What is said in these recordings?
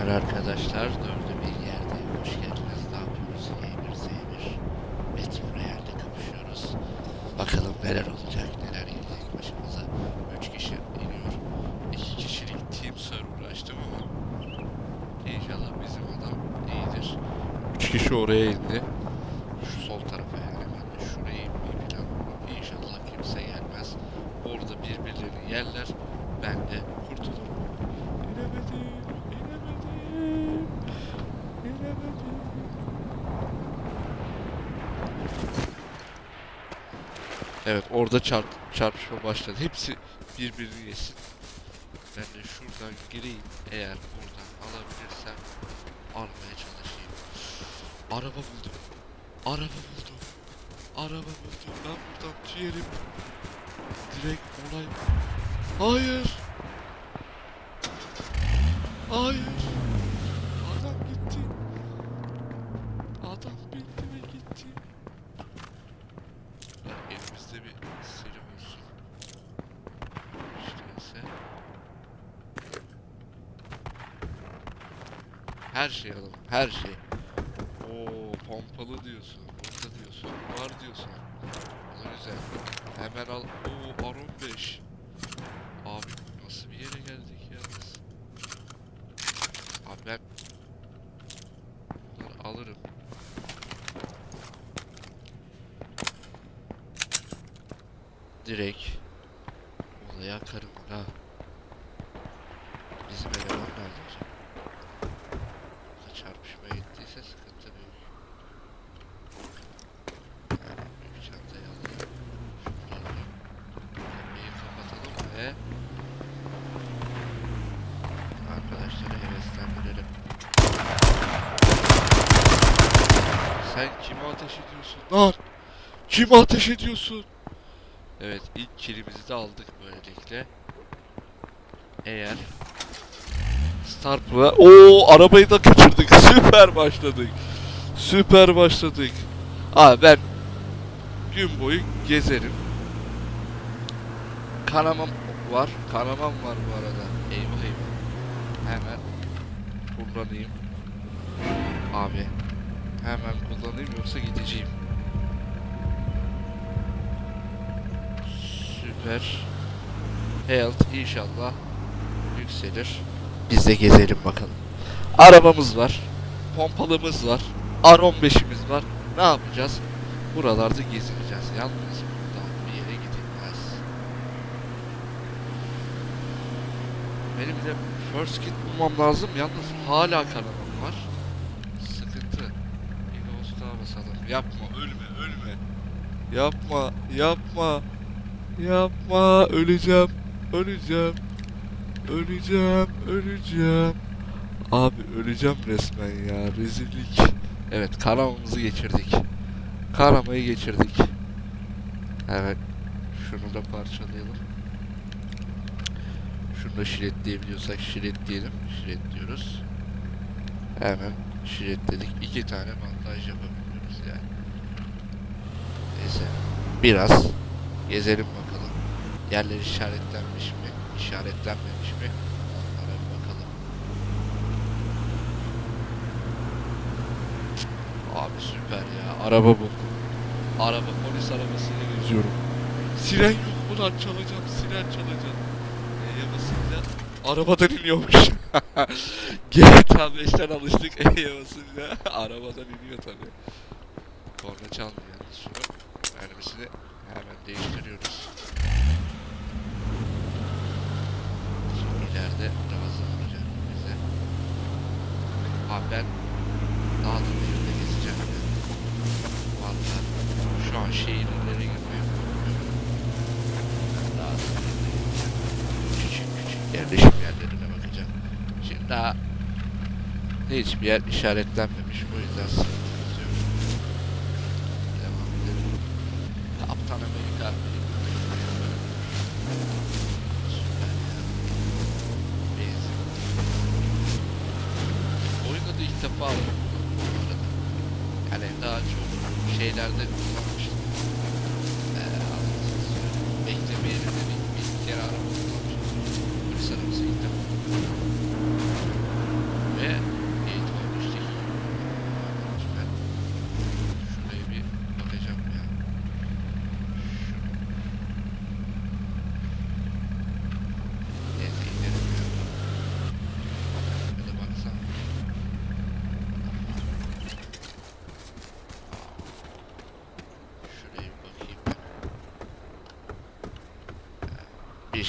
günler arkadaşlar. Dördü bir yerde hoş geldiniz. Ne yapıyoruz? Y1 Z1 Metro Real'de kapışıyoruz. Bakalım neler olacak, neler gelecek başımıza. Üç kişi iniyor. İki kişilik team server açtım ama inşallah bizim adam iyidir. Üç kişi oraya indi. Şu sol tarafa yani ben de şuraya inmeyi planlıyorum. İnşallah kimse gelmez. Orada birbirlerini yerler. Ben de kurtulurum. İnemedim, inemedim, inemedim. Evet orada çarp, çarpışma başladı. Hepsi birbirini yesin. Ben de şuradan gireyim. Eğer buradan alabilirsem almaya çalışayım. Araba buldum. Araba buldum. Araba buldum. Ben buradan tüyerim. Direkt olay. Hayır. Hayır. Adam gitti. Adam bindi ve gitti. Ya elimizde bir silah olsun. İşte. Her şey alalım. Her şey. Oo pompalı diyorsun. Burada diyorsun. Var diyorsun. Da güzel. Hemen al. Oo Aron 5. Abi nasıl bir yere geldik ya biz? Abi ben bunları alırım. Direkt olaya akarım ha. Bizim eleman nerede acaba? Çarpışmaya gittiyse sıkıntı büyük. Yani büyük çantayı alalım. Şunu alalım. Kapıyı kapatalım ve arkadaşları heveslendirelim. Sen kime ateş ediyorsun lan? Kime ateş ediyorsun? Evet ilk kilimizi de aldık böylelikle. Eğer Starp'la o arabayı da kaçırdık. Süper başladık. Süper başladık. Abi ben gün boyu gezerim. Kanamam var. Kanamam var bu arada. Eyvah eyvah. Hemen kullanayım. Abi. Hemen kullanayım yoksa gideceğim. Süper. Health inşallah yükselir. Biz de gezelim bakalım. Arabamız var. Pompalımız var. R15'imiz var. Ne yapacağız? Buralarda gezineceğiz. Yalnız buradan bir yere gidilmez. Benim de first kit bulmam lazım. Yalnız hala kanamam var. Sıkıntı. Bir ghost basalım. Yapma ölme ölme. Yapma yapma. Yapma öleceğim. Öleceğim. Öleceğim, öleceğim. Abi öleceğim resmen ya. Rezillik. Evet, karamamızı geçirdik. Karamayı geçirdik. Evet. Şunu da parçalayalım. Şunu da şiretleyebiliyorsak şiretleyelim. Şiretliyoruz. Hemen şiretledik. İki tane bandaj yapabiliyoruz yani. Neyse. Biraz gezelim. Yerler işaretlenmiş mi? işaretlenmemiş mi? Onlara bir bakalım. Abi süper ya. Araba bu. Araba polis arabasıyla geziyorum. Siren yok ulan çalacağım. Siren çalacağım. E'ye basınca arabadan iniyormuş. GTA 5'ten alıştık E'ye basınca arabadan iniyor tabi. Korna çalmıyor yalnız şunu. Mermisini hemen değiştiriyoruz. Şimdi ileride Ramazan olacak bize. Abi ben daha da bir yerde gezeceğim. Valla şu an şehirlere girmeye. Daha da bir yerde gezeceğim. Küçük küçük yerleşim yerlerine bakacağım. Şimdi daha hiçbir yer işaretlenmemiş. O yüzden sıkıntımız yok. Devam edelim. Kaptan Amerika Süper ya. Benzin. Bu arada. Yani daha çok şeylerde kullanmıştım. Ee, anlatayım söyleyeyim. Bekleme yerinde bir, bir kere araba kullanmıştım. Polis arabası ilk defa. Ve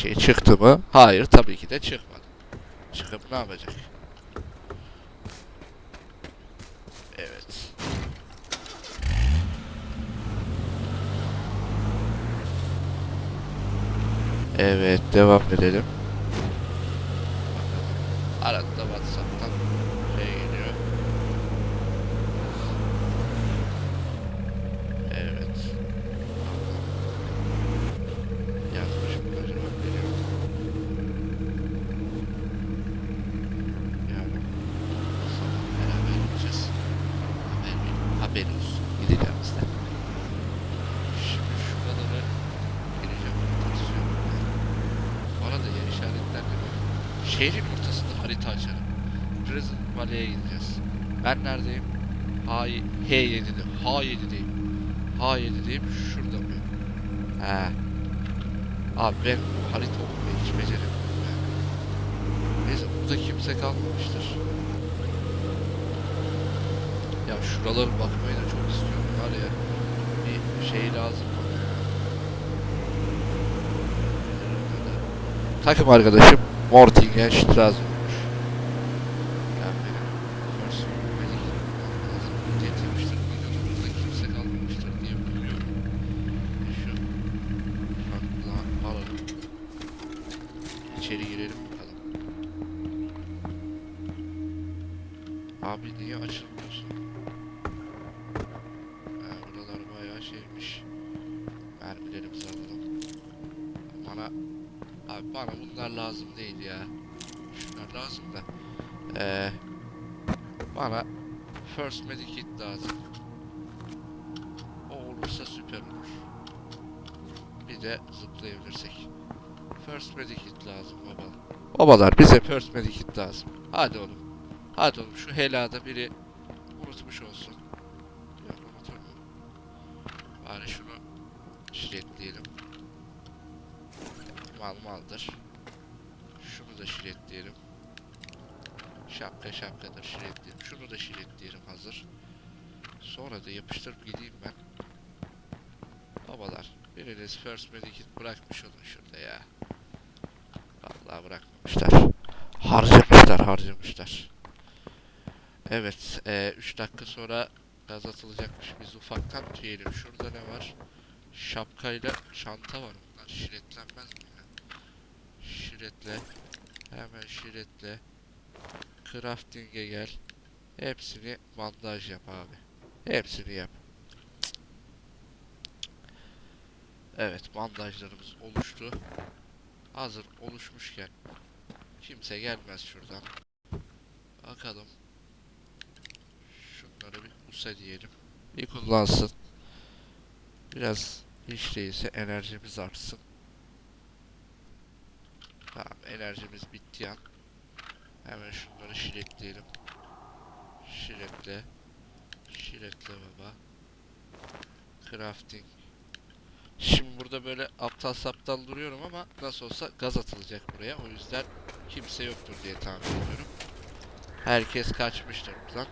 şey çıktı mı? Hayır tabii ki de çıkmadı. Çıkıp ne yapacak? Evet. Evet devam edelim. Arada WhatsApp'tan şey geliyor. Evet. Yazmışım da cevap veriyor. Yani sabah beraber gideceğiz. Haber verin. Haber olsun. Gideceğimizde. Şimdi şu kadarı gireceğim. Tırsıyorum. Bana da yer işaretlendi mi? Şehrin ortasında harita açarım. Prison Valley'e gideceğiz. Ben neredeyim? H H7'de. H7'deyim. H7'deyim. Şurada mı? He. Abi ben harita okumayı hiç beceremiyorum ya. Neyse burada kimse kalmamıştır. Ya şuraları bakmayı da çok istiyorum var ya. Bir şey lazım bana ya. Takım arkadaşım Mortingen Strasbourg'muş. Yani benim first medic lazım. Getirmiştir. Burada kimse kalmamıştır diye umuyorum. Şu farklı alalım. İçeri girelim bakalım. Abi niye açılmıyorsun? Bana bunlar lazım değil ya. Şunlar lazım da. Ee, bana First Medic Kit lazım. O olursa süper olur. Bir de zıplayabilirsek. First Medic Kit lazım baba. Babalar bize First Medic Kit lazım. Hadi oğlum. Hadi oğlum şu helada biri Mal maldır. Şunu da şiretleyelim. Şapka şapkadır şiretleyelim. Şunu da şiretleyelim hazır. Sonra da yapıştırıp gideyim ben. Babalar biriniz first medikit bırakmış olun şurada ya. Vallahi bırakmamışlar. Harcamışlar harcamışlar. Evet 3 dakika sonra gaz atılacakmış. Biz ufaktan tüyelim. Şurada ne var? Şapkayla çanta var bunlar. Şiretlenmez mi? Şiretle. Hemen şiretle. Crafting'e gel. Hepsini bandaj yap abi. Hepsini yap. Evet bandajlarımız oluştu. Hazır oluşmuşken kimse gelmez şuradan. Bakalım. Şunları bir usa diyelim. Bir kullansın. Biraz hiç değilse enerjimiz artsın. Enerjimiz bitti an. Hemen şunları şiletleyelim. Şiletle. Şiletle baba. Crafting. Şimdi burada böyle aptal saptal duruyorum ama nasıl olsa gaz atılacak buraya. O yüzden kimse yoktur diye tahmin ediyorum. Herkes kaçmıştır buradan.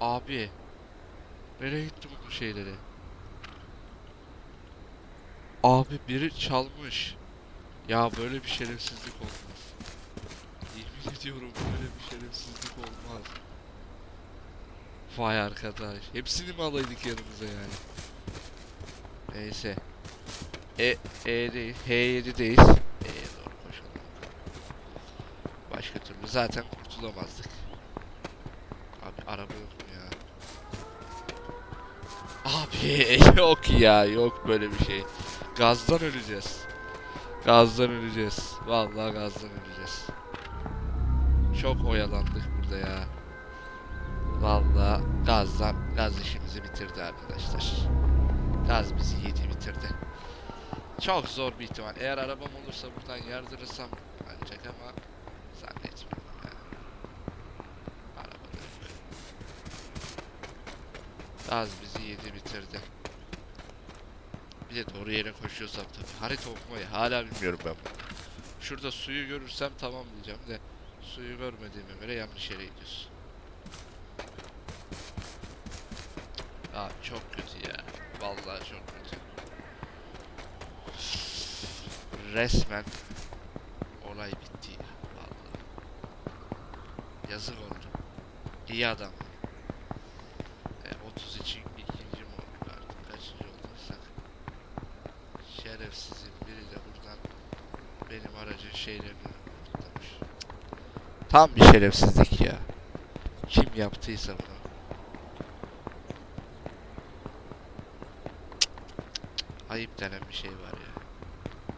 Abi. Nereye gitti bu şeyleri? Abi biri çalmış. Ya böyle bir şerefsizlik olmaz. Yemin ediyorum böyle bir şerefsizlik olmaz. Vay arkadaş. Hepsini mi alaydık yanımıza yani? Neyse. E, E değil. H7'deyiz. E'ye doğru koşalım. Başka türlü zaten kurtulamazdık. Abi araba yok mu ya? Abi yok ya yok böyle bir şey. Gazdan öleceğiz. Gazdan öleceğiz. Vallahi gazdan öleceğiz. Çok oyalandık burada ya. Vallahi gazdan gaz işimizi bitirdi arkadaşlar. Gaz bizi yedi bitirdi. Çok zor bir ihtimal. Eğer arabam olursa buradan yardırırsam ancak ama zannetmiyorum ya. Araba da yok. Gaz bizi yedi bitirdi. Bir de doğru yere koşuyorsam tabii. Harita okumayı hala bilmiyorum ben. Şurada suyu görürsem tamam diyeceğim de suyu görmediğime göre yanlış yere gidiyorsun. Abi çok kötü ya. Vallahi çok kötü. resmen olay bitti ya. Vallahi. Yazık oldu. İyi adam. E, 30 için ikinci mi olduk artık? Kaçıncı olduysak. Şerefsizin biri de buradan benim aracın şeylerini kurtarmış. Tam bir şerefsizlik ya. Kim yaptıysa bunu. Ayıp denen bir şey var ya.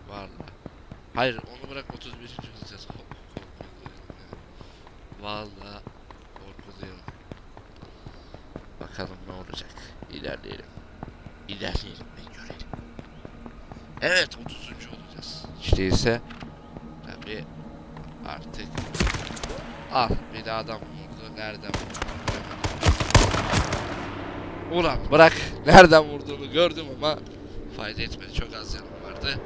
Vallahi. Hayır onu bırak 31. hızlıca Vallahi korkuluyorum. Bakalım ne olacak. İlerleyelim. İlerleyelim görelim. Evet 30. olacağız. İşte ise tabi artık al bir de adam vurdu. Nereden vurdu? Ulan bırak. Nereden vurduğunu gördüm ama fayda etmedi. Çok az yanım vardı.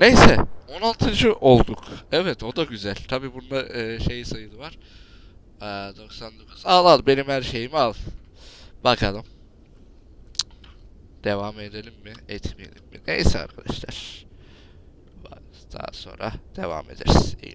Neyse 16. olduk. Evet o da güzel. Tabi bunda e, şey sayılı var. Aa, 99. Al al benim her şeyimi al. Bakalım. Devam edelim mi? Etmeyelim mi? Neyse arkadaşlar. Daha sonra devam ederiz. İyi.